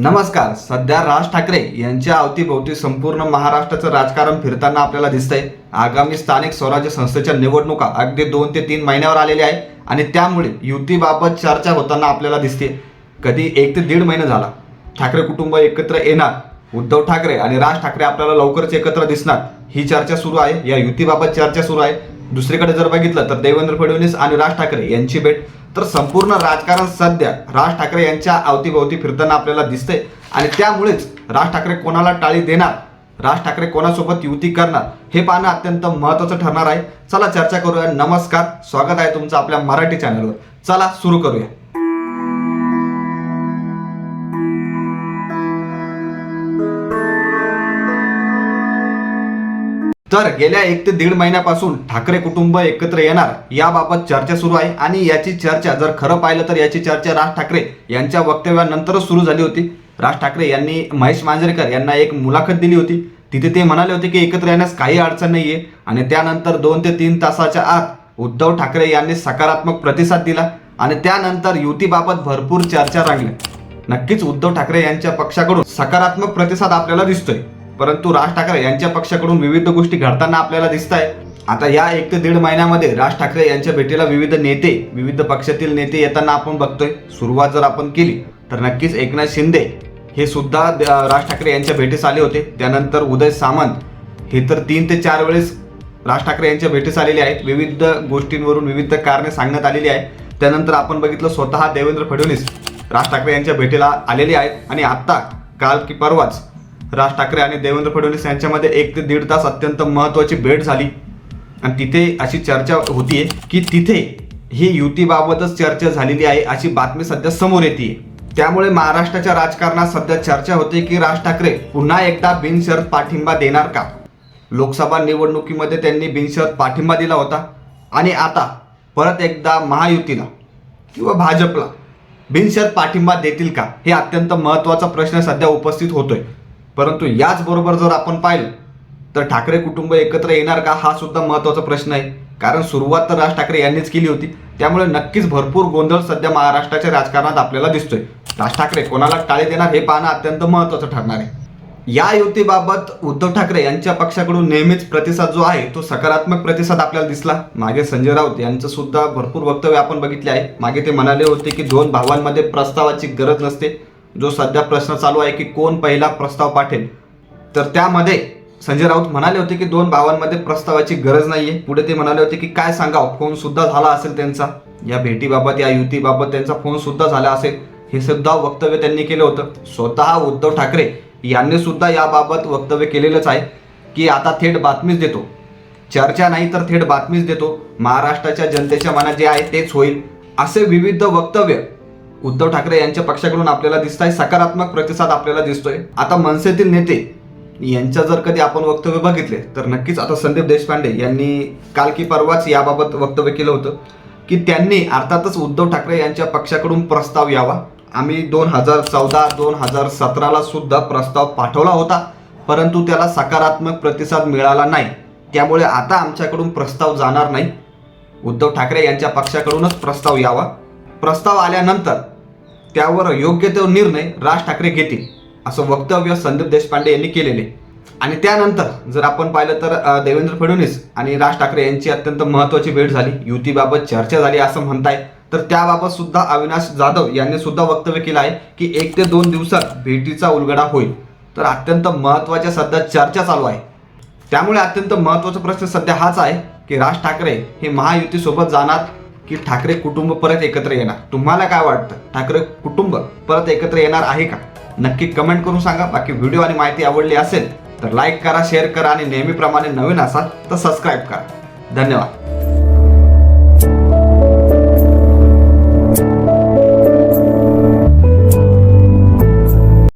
नमस्कार सध्या राज ठाकरे यांच्या अवतीभोवती संपूर्ण महाराष्ट्राचं राजकारण फिरताना आपल्याला दिसतंय. आगामी स्थानिक स्वराज्य संस्थेच्या निवडणुका अगदी दोन ते तीन महिन्यावर आलेल्या आहे आणि त्यामुळे युतीबाबत चर्चा होताना आपल्याला दिसते. कधी एक ते दीड महिना झाला. ठाकरे कुटुंब एकत्र येणार. उद्धव ठाकरे आणि राज ठाकरे आपल्याला लवकरच एकत्र दिसणार. ही चर्चा सुरू आहे. या युतीबाबत चर्चा सुरू आहे. दुसरीकडे जर बघितलं तर देवेंद्र फडणवीस आणि राज ठाकरे यांची भेट तर संपूर्ण राजकारण सध्या राज ठाकरे यांच्या अवतीभोवती फिरताना आपल्याला दिसते आणि त्यामुळेच राज ठाकरे कोणाला टाळी देणार राज ठाकरे कोणासोबत युती करणार हे पाहणं अत्यंत महत्त्वाचं ठरणार आहे. चला चर्चा करूया. नमस्कार. स्वागत आहे तुमचं आपल्या मराठी चॅनलवर. चला सुरू करूया. तर गेल्या एक ते दीड महिन्यापासून ठाकरे कुटुंब एकत्र येणार याबाबत चर्चा सुरू आहे. आणि याची चर्चा जर खरं पाहिलं तर याची चर्चा राज ठाकरे यांच्या वक्तव्यानंतरच सुरू झाली होती. राज ठाकरे यांनी महेश मांजरेकर यांना एक मुलाखत दिली होती. तिथे ते म्हणाले होते की एकत्र येण्यास काही अडचण नाहीये. आणि त्यानंतर दोन ते तीन तासाच्या आत उद्धव ठाकरे यांनी सकारात्मक प्रतिसाद दिला आणि त्यानंतर युतीबाबत भरपूर चर्चा रंगल्या नक्कीच उद्धव ठाकरे यांच्या पक्षाकडून सकारात्मक प्रतिसाद आपल्याला दिसतोय. परंतु राज ठाकरे यांच्या पक्षाकडून विविध गोष्टी घडताना आपल्याला दिसत आहे आता या एक ते दीड महिन्यामध्ये राज ठाकरे यांच्या भेटीला विविध नेते विविध पक्षातील नेते येताना आपण बघतोय. सुरुवात जर आपण केली तर नक्कीच एकनाथ शिंदे हे सुद्धा द- राज ठाकरे यांच्या भेटीस आले होते. त्यानंतर उदय सामंत हे तर तीन ते चार वेळेस राज ठाकरे यांच्या भेटीस आलेले आहेत. विविध गोष्टींवरून विविध कारणे सांगण्यात आलेली आहेत. त्यानंतर आपण बघितलं स्वतः देवेंद्र फडणवीस राज ठाकरे यांच्या भेटीला आलेले आहेत. आणि आत्ता काल की परवाच राज ठाकरे आणि देवेंद्र फडणवीस यांच्यामध्ये एक ते दीड तास अत्यंत महत्त्वाची भेट झाली. आणि तिथे अशी चर्चा होतीये की तिथे ही युतीबाबतच चर्चा झालेली आहे अशी बातमी सध्या समोर येते त्यामुळे महाराष्ट्राच्या राजकारणात सध्या चर्चा होते की राज ठाकरे पुन्हा एकदा बिनशर्त पाठिंबा देणार का? लोकसभा निवडणुकीमध्ये त्यांनी बिनशर्त पाठिंबा दिला होता. आणि आता परत एकदा महायुतीला किंवा भाजपला बिनशर्त पाठिंबा देतील का? हे अत्यंत महत्त्वाचा प्रश्न सध्या उपस्थित होतोय. परंतु याचबरोबर जर आपण पाहिलं तर ठाकरे कुटुंब एकत्र येणार का हा सुद्धा महत्त्वाचा प्रश्न आहे. कारण सुरुवात तर राज ठाकरे यांनीच केली होती. त्यामुळे नक्कीच भरपूर गोंधळ सध्या महाराष्ट्राच्या राजकारणात आपल्याला दिसतोय. राज ठाकरे कोणाला टाळे देणार हे पाहणं अत्यंत महत्त्वाचं ठरणार आहे. या युतीबाबत उद्धव ठाकरे यांच्या पक्षाकडून नेहमीच प्रतिसाद जो आहे तो सकारात्मक प्रतिसाद आपल्याला दिसला. मागे संजय राऊत यांचं सुद्धा भरपूर वक्तव्य आपण बघितले आहे. मागे ते म्हणाले होते की दोन भावांमध्ये प्रस्तावाची गरज नसते. जो सध्या प्रश्न चालू आहे की कोण पहिला प्रस्ताव पाठेल? तर त्यामध्ये संजय राऊत म्हणाले होते की दोन भावांमध्ये प्रस्तावाची गरज नाहीये. पुढे ते म्हणाले होते की काय सांगाव? फोन सुद्धा झाला असेल त्यांचा. या भेटीबाबत या युतीबाबत त्यांचा फोन सुद्धा झाला असेल. हे सुद्धा वक्तव्य त्यांनी केलं होतं. स्वतः उद्धव ठाकरे यांनी सुद्धा याबाबत वक्तव्य केलेलंच आहे की आता थेट बातमीच देतो. चर्चा नाही तर थेट बातमीच देतो. महाराष्ट्राच्या जनतेच्या मनात जे आहे तेच होईल. असे विविध वक्तव्य उद्धव ठाकरे यांच्या पक्षाकडून आपल्याला दिसत आहे सकारात्मक प्रतिसाद आपल्याला दिसतोय. आता मनसेतील नेते यांच्या जर कधी आपण वक्तव्य बघितले तर नक्कीच आता संदीप देशपांडे यांनी काल की परवाच याबाबत वक्तव्य केलं होतं की त्यांनी अर्थातच उद्धव ठाकरे यांच्या पक्षाकडून प्रस्ताव यावा. आम्ही दोन हजार चौदा दोन हजार सतराला सुद्धा प्रस्ताव पाठवला होता परंतु त्याला सकारात्मक प्रतिसाद मिळाला नाही. त्यामुळे आता आमच्याकडून प्रस्ताव जाणार नाही. उद्धव ठाकरे यांच्या पक्षाकडूनच प्रस्ताव यावा. प्रस्ताव आल्यानंतर त्यावर योग्य तो निर्णय राज ठाकरे घेतील असं वक्तव्य संदीप देशपांडे यांनी केलेले. आणि त्यानंतर जर आपण पाहिलं तर देवेंद्र फडणवीस आणि राज ठाकरे यांची अत्यंत महत्त्वाची भेट झाली. युतीबाबत चर्चा झाली असं म्हणताय. तर त्याबाबत सुद्धा अविनाश जाधव यांनी सुद्धा वक्तव्य केलं आहे की एक ते दोन दिवसात भेटीचा उलगडा होईल. तर अत्यंत महत्त्वाच्या सध्या चर्चा चालू आहे. त्यामुळे अत्यंत महत्त्वाचा प्रश्न सध्या हाच आहे की राज ठाकरे हे महायुतीसोबत जाणार की ठाकरे कुटुंब परत एकत्र येणार. तुम्हाला काय वाटतं? ठाकरे कुटुंब परत एकत्र येणार आहे का? नक्की कमेंट करून सांगा. बाकी व्हिडिओ आणि माहिती आवडली असेल तर लाईक करा शेअर करा आणि नेहमीप्रमाणे नवीन असाल तर सबस्क्राईब करा. धन्यवाद.